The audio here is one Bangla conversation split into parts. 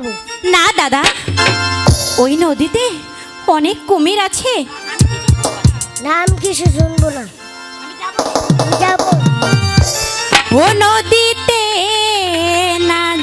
যাব না দাদা। ওই নদীতে অনেক কুমির আছে। নাম কিছু শুনব না। আমি যাব। ও নদীতে না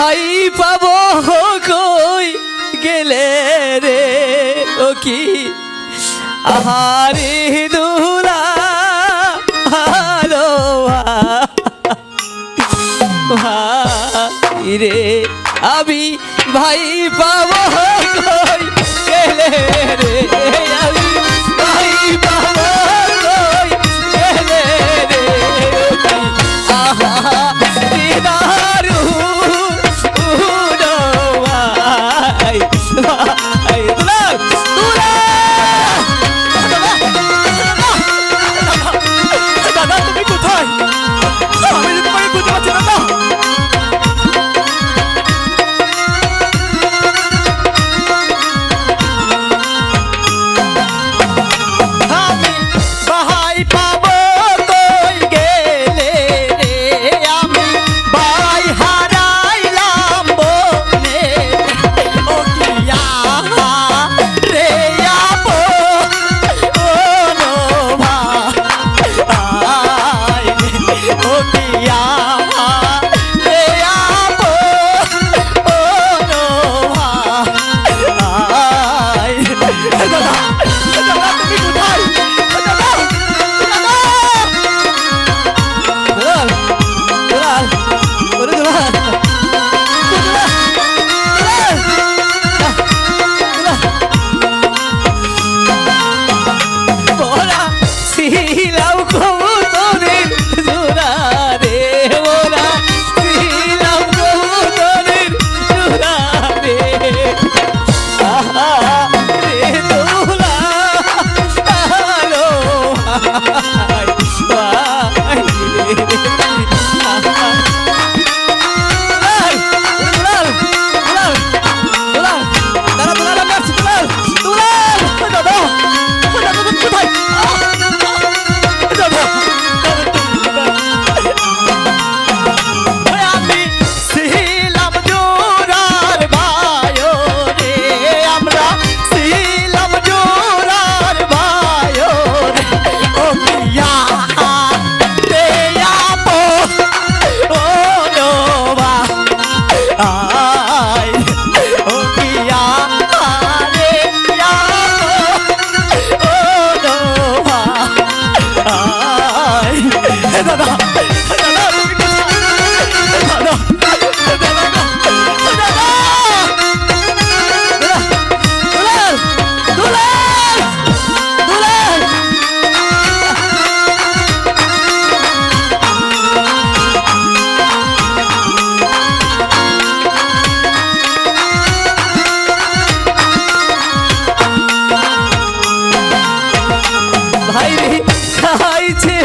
ভাই পাব কই গেলে রে? ও কি? আহারে দুলা হালো ভাই রে, আমি ভাই পাব কই গেলে রে? আমি খাইছে